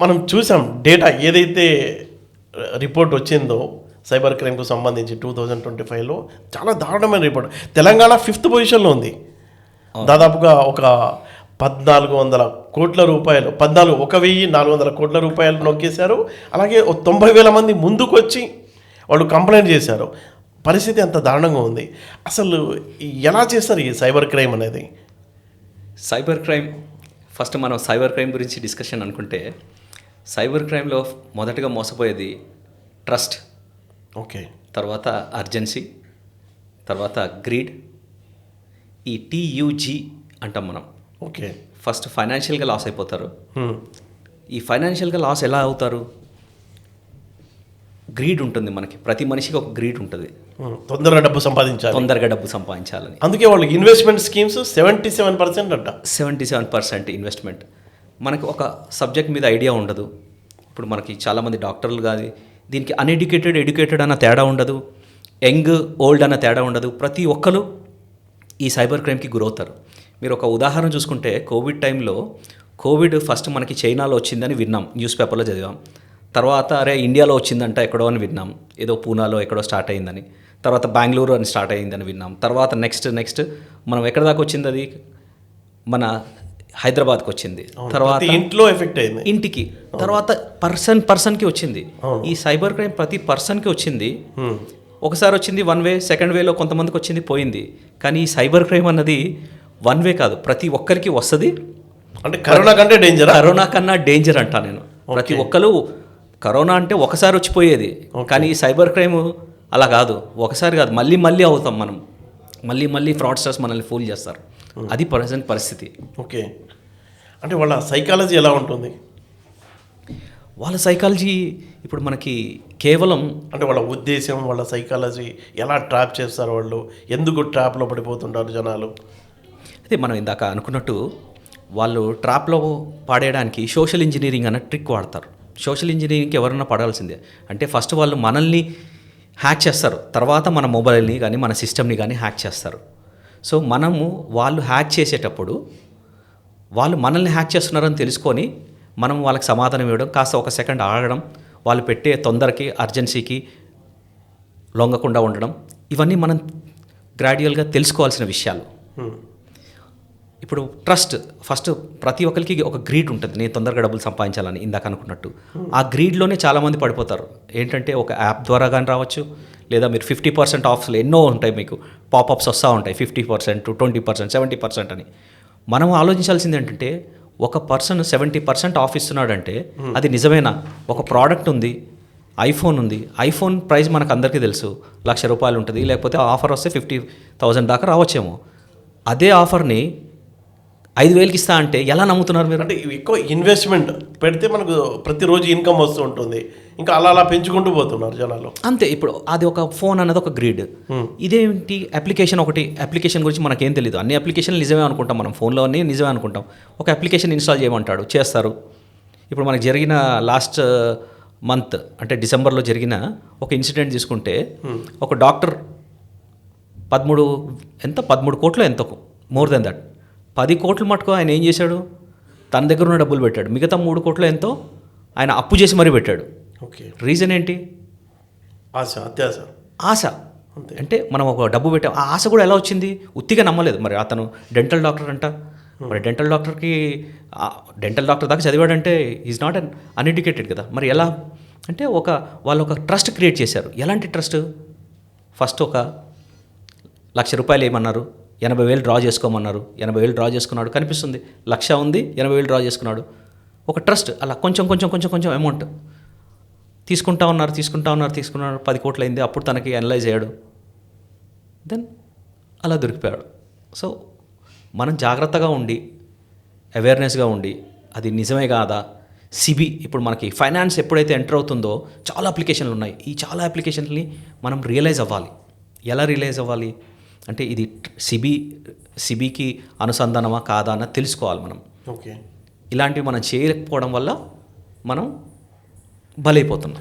మనం చూసాం డేటా ఏదైతే రిపోర్ట్ వచ్చిందో సైబర్ క్రైమ్కు సంబంధించి టూ థౌజండ్ ట్వంటీ ఫైవ్లో చాలా దారుణమైన రిపోర్ట్. తెలంగాణ ఫిఫ్త్ పొజిషన్లో ఉంది. దాదాపుగా ఒక పద్నాలుగు వందల కోట్ల రూపాయలు పద్నాలుగు ఒక వెయ్యి నాలుగు వందల కోట్ల రూపాయలు నొక్కేశారు. అలాగే తొంభై వేల మంది ముందుకొచ్చి వాళ్ళు కంప్లైంట్ చేశారు. పరిస్థితి అంత దారుణంగా ఉంది. అసలు ఎలా చేస్తారు ఈ సైబర్ క్రైమ్ అనేది? సైబర్ క్రైమ్ ఫస్ట్ మనం సైబర్ క్రైమ్ గురించి డిస్కషన్ అనుకుంటే సైబర్ క్రైమ్లో మొదటగా మోసపోయేది ట్రస్ట్. ఓకే. తర్వాత అర్జెన్సీ తర్వాత గ్రీడ్. ఈ టీయూజీ అంటాం మనం. ఓకే. ఫస్ట్ ఫైనాన్షియల్గా లాస్ అయిపోతారు. ఈ ఫైనాన్షియల్గా లాస్ ఎలా అవుతారు? గ్రీడ్ ఉంటుంది మనకి. ప్రతి మనిషికి ఒక గ్రీడ్ ఉంటుంది. తొందరగా డబ్బు సంపాదించాలి. తొందరగా డబ్బు సంపాదించాలని. అందుకే వాళ్ళు investment schemes seventy seven percent అంట. Seventy seven percent investment. మనకు ఒక సబ్జెక్ట్ మీద ఐడియా ఉండదు. ఇప్పుడు మనకి చాలామంది డాక్టర్లు కాదు దీనికి అన్ఎడ్యుకేటెడ్ ఎడ్యుకేటెడ్ అన్న తేడా ఉండదు. యంగ్ ఓల్డ్ అన్న తేడా ఉండదు. ప్రతి ఒక్కరు ఈ సైబర్ క్రైమ్కి గురవుతారు. మీరు ఒక ఉదాహరణ చూసుకుంటే కోవిడ్ టైంలో కోవిడ్ ఫస్ట్ మనకి చైనాలో వచ్చిందని విన్నాం. న్యూస్ పేపర్లో చదివాం. తర్వాత అరే ఇండియాలో వచ్చిందంట ఎక్కడో అని విన్నాం. ఏదో పూనాలో ఎక్కడో స్టార్ట్ అయిందని. తర్వాత బెంగళూరు అని స్టార్ట్ అయిందని విన్నాం. తర్వాత నెక్స్ట్ నెక్స్ట్ మనం ఎక్కడ దాకా వచ్చింది అది? మన హైదరాబాద్కి వచ్చింది. తర్వాత ఇంట్లో ఎఫెక్ట్ అయింది. ఇంటికి. తర్వాత పర్సన్ పర్సన్కి వచ్చింది. ఈ సైబర్ క్రైమ్ ప్రతి పర్సన్కి వచ్చింది. ఒకసారి వచ్చింది వన్ వే సెకండ్ వేలో కొంతమందికి వచ్చింది పోయింది. కానీ ఈ సైబర్ క్రైమ్ అన్నది వన్ వే కాదు ప్రతి ఒక్కరికి వస్తుంది. అంటే కరోనా కంటే డేంజర్ కరోనా కన్నా డేంజర్ అంటా నేను. ప్రతి ఒక్కరు కరోనా అంటే ఒకసారి వచ్చిపోయేది. కానీ ఈ సైబర్ క్రైమ్ అలా కాదు. ఒకసారి కాదు మళ్ళీ మళ్ళీ అవుతాం మనం. మళ్ళీ మళ్ళీ ఫ్రాడ్స్టర్స్ మనల్ని ఫూల్ చేస్తారు. అది ప్రజెంట్ పరిస్థితి. ఓకే. అంటే వాళ్ళ సైకాలజీ ఎలా ఉంటుంది? వాళ్ళ సైకాలజీ ఇప్పుడు మనకి కేవలం అంటే వాళ్ళ ఉద్దేశం వాళ్ళ సైకాలజీ ఎలా ట్రాప్ చేస్తారు వాళ్ళు? ఎందుకు ట్రాప్లో పడిపోతుంటారు జనాలు? అదే మనం ఇందాక అనుకున్నట్టు వాళ్ళు ట్రాప్లో పాడేయడానికి సోషల్ ఇంజనీరింగ్ అన్న ట్రిక్ వాడతారు. సోషల్ ఇంజనీరింగ్కి ఎవరన్నా పడాల్సిందే. అంటే ఫస్ట్ వాళ్ళు మనల్ని హ్యాక్ చేస్తారు. తర్వాత మన మొబైల్ని కానీ మన సిస్టమ్ని కానీ హ్యాక్ చేస్తారు. సో మనము వాళ్ళు హ్యాక్ చేసేటప్పుడు వాళ్ళు మనల్ని హ్యాక్ చేస్తున్నారని తెలుసుకొని మనం వాళ్ళకి సమాధానం ఇవ్వడం కాస్త ఒక సెకండ్ ఆగడం వాళ్ళు పెట్టే తొందరకి అర్జెన్సీకి లొంగకుండా ఉండడం ఇవన్నీ మనం గ్రాడ్యువల్గా తెలుసుకోవాల్సిన విషయాలు. ఇప్పుడు ట్రస్ట్ ఫస్ట్ ప్రతి ఒక్కరికి ఒక గ్రీడ్ ఉంటుంది. నేను తొందరగా డబ్బులు సంపాదించాలని ఇందాక అనుకున్నట్టు. ఆ గ్రీడ్లోనే చాలామంది పడిపోతారు. ఏంటంటే ఒక యాప్ ద్వారా కానీ రావచ్చు లేదా మీరు ఫిఫ్టీ పర్సెంట్ ఆఫ్స్లో ఎన్నో ఉంటాయి మీకు. పాపప్స్ వస్తూ ఉంటాయి. Fifty percent twenty percent seventy percent అని. మనం ఆలోచించాల్సింది ఏంటంటే ఒక పర్సన్ సెవెంటీ పర్సెంట్ ఆఫ్ ఇస్తున్నాడంటే అది నిజమేనా? ఒక ప్రోడక్ట్ ఉంది ఐఫోన్ ఉంది. ఐఫోన్ ప్రైస్ మనకు అందరికీ తెలుసు. లక్ష రూపాయలు ఉంటుంది లేకపోతే ఆఫర్ వస్తే ఫిఫ్టీ థౌజండ్ దాకా రావచ్చేమో. అదే ఆఫర్ని ఐదు వేలకి ఇస్తా అంటే ఎలా నమ్ముతున్నారు మీరు? అంటే ఎక్కువ ఇన్వెస్ట్మెంట్ పెడితే మనకు ప్రతిరోజు ఇన్కమ్ వస్తూ ఉంటుంది. ఇంకా అలా అలా పెంచుకుంటూ పోతున్నారు జనాలు. అంతే ఇప్పుడు అది ఒక ఫోన్ అన్నది ఒక గ్రిడ్ ఇదేంటి అప్లికేషన్ ఒకటి? అప్లికేషన్ గురించి మనకేం తెలియదు అన్ని అప్లికేషన్లు నిజమే అనుకుంటాం మనం. ఫోన్లో అన్నీ నిజమే అనుకుంటాం. ఒక అప్లికేషన్ ఇన్స్టాల్ చేయమంటాడు. చేస్తారు. ఇప్పుడు మనకు జరిగిన లాస్ట్ మంత్ అంటే డిసెంబర్లో జరిగిన ఒక ఇన్సిడెంట్ తీసుకుంటే ఒక డాక్టర్ పదమూడు ఎంత? పదమూడు కోట్లు ఎంతో మోర్ దెన్ దట్ పది కోట్లు మటుకు ఆయన ఏం చేశాడు? తన దగ్గర ఉన్న డబ్బులు పెట్టాడు. మిగతా మూడు కోట్లు ఎంతో? ఆయన అప్పు చేసి మరీ పెట్టాడు. ఓకే. రీజన్ ఏంటి? ఆశ అత్యాశ. ఆశ. అంటే మనం ఒక డబ్బు పెట్టాం. ఆ ఆశ కూడా ఎలా వచ్చింది? ఉత్తిగా నమ్మలేదు. మరి అతను డెంటల్ డాక్టర్ అంట. మరి డెంటల్ డాక్టర్కి డెంటల్ డాక్టర్ దాకా చదివాడంటే ఈజ్ నాట్ అన్ అన్ఎడ్యుకేటెడ్ కదా. మరి ఎలా? అంటే ఒక వాళ్ళు ఒక ట్రస్ట్ క్రియేట్ చేశారు. ఎలాంటి ట్రస్ట్? ఫస్ట్ ఒక లక్ష రూపాయలు ఏమన్నారు? ఎనభై వేలు డ్రా చేసుకోమన్నారు. ఎనభై వేలు డ్రా చేసుకున్నాడు. కనిపిస్తుంది. లక్ష ఉంది. ఎనభై వేలు డ్రా చేసుకున్నాడు. ఒక ట్రస్ట్ అలా కొంచెం కొంచెం కొంచెం కొంచెం అమౌంట్ తీసుకుంటా ఉన్నారు తీసుకుంటా ఉన్నారు తీసుకున్నారు పది కోట్లు అయింది. అప్పుడు తనకి అనలైజ్ అయ్యాడు. దెన్ అలా దొరికిపోయాడు. సో మనం జాగ్రత్తగా ఉండి అవేర్నెస్గా ఉండి అది నిజమే కాదా? సిబి ఇప్పుడు మనకి ఫైనాన్స్ ఎప్పుడైతే ఎంటర్ అవుతుందో చాలా అప్లికేషన్లు ఉన్నాయి. ఈ చాలా అప్లికేషన్లని మనం రియలైజ్ అవ్వాలి. ఎలా రియలైజ్ అవ్వాలి? అంటే ఇది సిబి సిబికి అనుసంధానమా కాదా అన్నది తెలుసుకోవాలి మనం. ఓకే. ఇలాంటివి మనం చేయకపోవడం వల్ల మనం బలైపోతున్నాం.